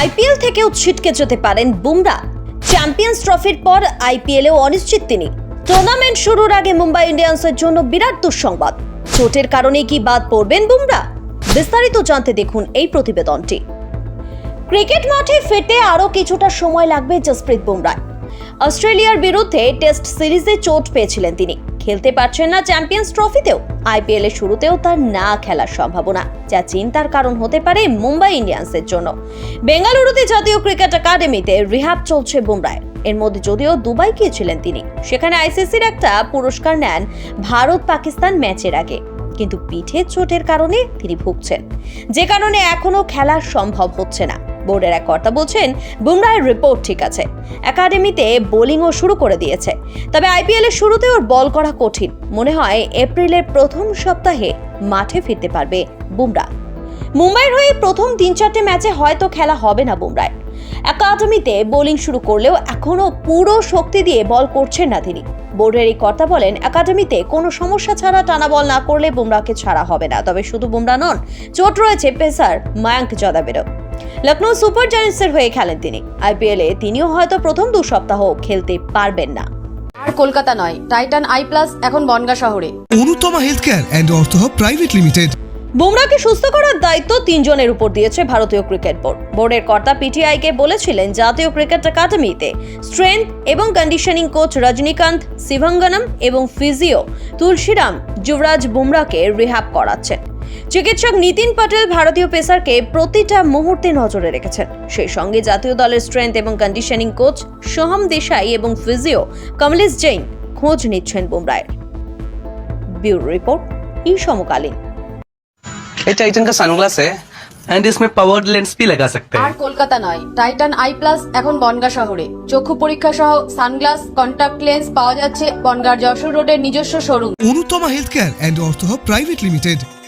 IPL থেকেও ছিটকে যেতে পারেন বুমরা চ্যাম্পিয়ন্স ট্রফির পর আইপিএলেও অনিশ্চিত তিনি। টুর্নামেন্ট শুরুর আগে মুম্বাই ইন্ডিয়ান্সের জন্য বিরাট দুঃসংবাদ। চোটের কারণে কি বাদ পড়বেন বুমরা বিস্তারিত জানতে দেখুন এই প্রতিবেদনটি। ক্রিকেট মাঠে ফেটে আরও কিছুটা সময় লাগবে জসপ্রীত বুমরায় অস্ট্রেলিয়ার বিরুদ্ধে টেস্ট সিরিজে চোট পেয়েছিলেন তিনি। খেলতে পারছেন না চ্যাম্পিয়ন্স ট্রফিতেও। আইপিএল এর শুরুতেও তার না খেলার সম্ভাবনা, যা চিন্তার কারণ হতে পারে মুম্বাই ইন্ডিয়ান্সের জন্য। বেঙ্গালুরুতে জাতীয় ক্রিকেট একাডেমিতে রিহাব চলছে বুমরায় এর মধ্যে যদিও দুবাই গিয়েছিলেন তিনি, সেখানে আইসিসির একটা পুরস্কার নেন ভারত পাকিস্তান ম্যাচের আগে। কিন্তু পিঠে চোটের কারণে তিনি ভুগছেন। যে কারণে এখনও খেলা সম্ভব হচ্ছে না। বোর্ডের এক কর্তা বলছেন, বুমরাহের রিপোর্ট ঠিক আছে। একাডেমিতে বোলিংও শুরু করে দিয়েছে। তবে আইপিএল এর শুরুতে ওর বল করা কঠিন। মনে হয় এপ্রিলের প্রথম সপ্তাহে মাঠে ফিরতে পারবে বুমরা। মুম্বাইয়ের হয়ে প্রথম তিন চারটে ম্যাচে হয়তো খেলা হবে না বুমরায়। একাডেমিতে বোলিং শুরু করলেও এখনও পুরো শক্তি দিয়ে বল করছেন না তিনি। বোর্ডের এই কর্তা বলেন একাডেমিতে কোনো সমস্যা ছাড়া টানা বল না করলে বুমরাকে ছাড়া হবে না। তবে শুধু বুমরা নন, চোট রয়েছে পেসার মায়াঙ্ক যাদবেরও। লখনৌ সুপার জায়ান্টসের হয়ে খেলেন তিনি। আইপিএলে তিনিও হয়তো প্রথম দু সপ্তাহ খেলতে পারবেন না। আর কলকাতা নয় টাইটান আই প্লাস এখন বনগা শহরে। Anutama health care and ortho private limited বুমরাকে সুস্থ করার দায়িত্ব তিনজনের উপর দিয়েছে ভারতীয় ক্রিকেট বোর্ড। বোর্ডের কর্তা পিটিআইকে বলেছিলেন জাতীয় ক্রিকেট একাডেমিতে স্ট্রেংথ এবং কন্ডিশনিং কোচ রজনীকান্ত শিভঙ্গনম এবং ফিজিও তুলসীরাম যুবরাজ বুমরাকে রিহ্যাব করাচ্ছেন। চিকিৎসক নীতিন পটেল ভারতীয় পেসারকে প্রতিটা মুহূর্তে নজরে রেখেছেন সেই সঙ্গে জাতীয় দলের স্ট্রেংথ এবং কন্ডিশনিং কোচ সোহম দেশাই এবং ফিজিও কমলেশ জৈন খোঁজ নিচ্ছেন বুমরায়ের ব্যুরো রিপোর্ট এই সমকালীন ये टाइटन का सनग्लास है एंड इसमें पावर्ड लेंस भी लगा सकते আর हैं কলকাতা নয় টাইটান আই প্লাস এখন বনগা শহরে চক্ষু পরীক্ষা সহ সানগ্লাস কন্টাক্ট লেন্স পাওয়া যাচ্ছে বনগার যশোর রোডের নিজস্ব showroom Anutama health care and Artha private limited